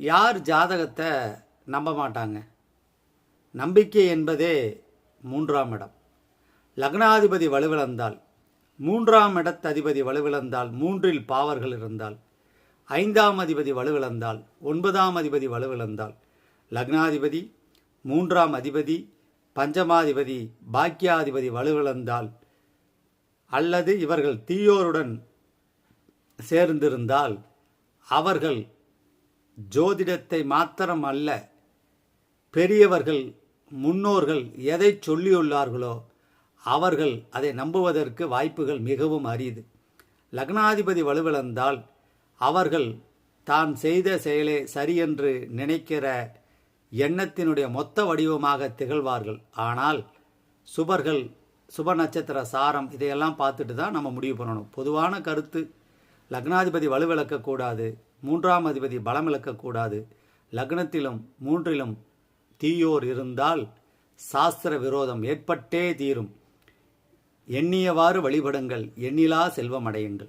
யார் ஜாதகத்தை நம்ப மாட்டாங்க? நம்பிக்கை என்பதே மூன்றாம் இடம். லக்னாதிபதி வலுவிழந்தால் மூன்றாம் இடத்ததிபதி வலுவிழந்தால் மூன்றில் பாவர்கள் இருந்தால் ஐந்தாம் அதிபதி வலுவிழந்தால் ஒன்பதாம் அதிபதி வலுவிழந்தால் லக்னாதிபதி மூன்றாம் அதிபதி பஞ்சமாதிபதி பாக்கியாதிபதி வலுவிழந்தால் அல்லது இவர்கள் தீயோருடன் சேர்ந்திருந்தால் அவர்கள் ஜோதிடத்தை மாத்திரம் அல்ல பெரியவர்கள் முன்னோர்கள் எதை சொல்லியுள்ளார்களோ அவர்கள் அதை நம்புவதற்கு வாய்ப்புகள் மிகவும் அரிது. லக்னாதிபதி வலுவிழந்தால் அவர்கள் தான் செய்த செயலே சரியென்று நினைக்கிற எண்ணத்தினுடைய மொத்த வடிவமாக திகழ்வார்கள். ஆனால் சுபர்கள் சுப நட்சத்திர சாரம் இதையெல்லாம் பார்த்துட்டு தான் நம்ம முடிவு பண்ணணும். பொதுவான கருத்து லக்னாதிபதி வலுவிழக்கக்கூடாது மூன்றாம் அதிபதி பலம் இழக்கக்கூடாது லக்னத்திலும் மூன்றிலும் தீயோர் இருந்தால் சாஸ்திர விரோதம் ஏற்பட்டே தீரும். எண்ணியவாறு வழிபடுங்கள். எண்ணிலா செல்வம் அடையுங்கள்.